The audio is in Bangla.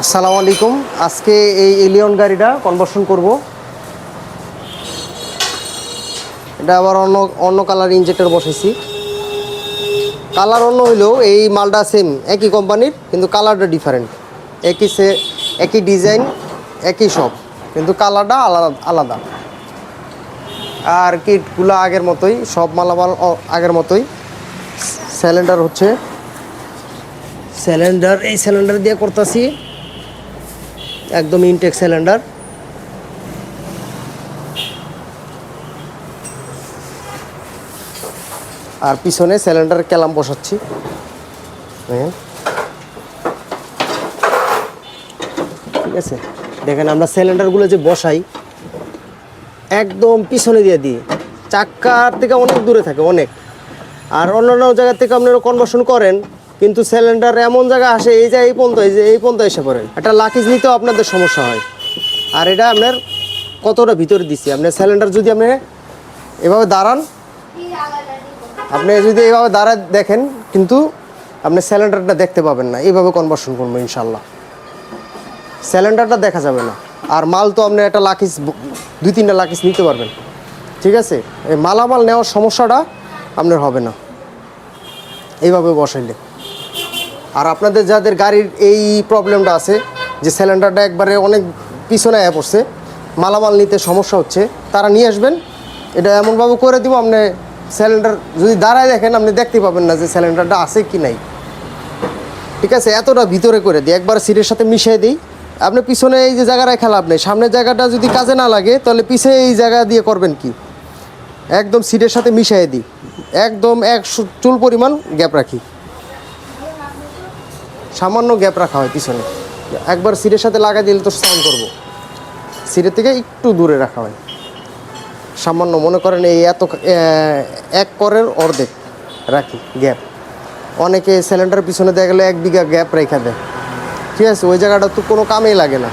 আসসালামু আলাইকুম। আজকে এই এলিয়ন গাড়িটা কনভার্সন করব। এটা আবার অন্য অন্য কালার ইঞ্জেক্টর বসেছি কালার অন্য হইলেও এই মালটা সেম একই কোম্পানির কিন্তু কালারটা ডিফারেন্ট একই সে, একই ডিজাইন একই সব কিন্তু কালারটা আলাদা আলাদা। আর কিটগুলো আগের মতোই, সব মালামাল আগের মতোই। সিলিন্ডার হচ্ছে। সিলিন্ডার এই সিলিন্ডার দিয়ে করতেছি। একদম ইনটেক সিলিন্ডার। আর পিছনে সিলিন্ডার ক্যালাম বসাচ্ছি। ঠিক আছে? দেখেন, আমরা সিলিন্ডারগুলো যে বসাই, একদম পিছনে দিয়ে দিই। চাক্কার থেকে অনেক দূরে থাকে, অনেক। আর অন্যান্য জায়গা থেকে আপনারা কনভার্সন করেন কিন্তু সিলিন্ডার এমন জায়গা আসে, এই যে এই পর্যন্ত, এই যে এই পর্যন্ত এসে পড়েন একটা লাকিজ নিতেও আপনাদের সমস্যা হয়। আর এটা আপনার কতটা ভিতরে দিচ্ছি আপনার সিলিন্ডার যদি আপনি এভাবে দাঁড়ান, আপনি যদি এইভাবে দাঁড়ায় দেখেন, কিন্তু আপনি সিলিন্ডারটা দেখতে পাবেন না। এইভাবে কনভার্সন করব ইনশাল্লাহ সিলিন্ডারটা দেখা যাবে না। আর মাল তো আপনি একটা লাকিস দুই তিনটা লাকিস নিতে পারবেন। ঠিক আছে? এই মালামাল নেওয়ার সমস্যাটা আপনার হবে না। এইভাবে বসাইলে। আর আপনাদের যাদের গাড়ির এই প্রবলেমটা আছে, যে সিলিন্ডারটা একবারে অনেক পিছনে আয়া পড়ছে, মালামাল নিতে সমস্যা হচ্ছে, তারা নিয়ে আসবেন। এটা এমনভাবে করে দিব, আপনি সিলিন্ডার যদি দাঁড়ায় দেখেন, আপনি দেখতে পাবেন না যে সিলিন্ডারটা আছে কি নাই। ঠিক আছে? এতটা ভিতরে করে দিই, একবার সিটের সাথে মিশিয়ে দিই। আপনি পিছনে এই যে জায়গাটায় খেলা নেই সামনের জায়গাটা যদি কাজে না লাগে, তাহলে পিছিয়ে এই জায়গা দিয়ে করবেন কি? একদম সিটের সাথে মিশিয়ে দিই। একদম এক চুল পরিমাণ গ্যাপ রাখি। সামান্য গ্যাপ রাখা হয় পিছনে। একবার সিটের সাথে লাগাই দিলে তো সাউন্ড করব। সিটের থেকে একটু দূরে রাখা হয়। সামান্য মনে করেন এই এত এক করের অর্ধেক রাখি গ্যাপ। অনেকে সিলিন্ডার পিছনে দেখা গেলে এক বিঘা গ্যাপ রেখা দেয়। ঠিক আছে, ওই জায়গাটা তো কোনো কামেই লাগে না।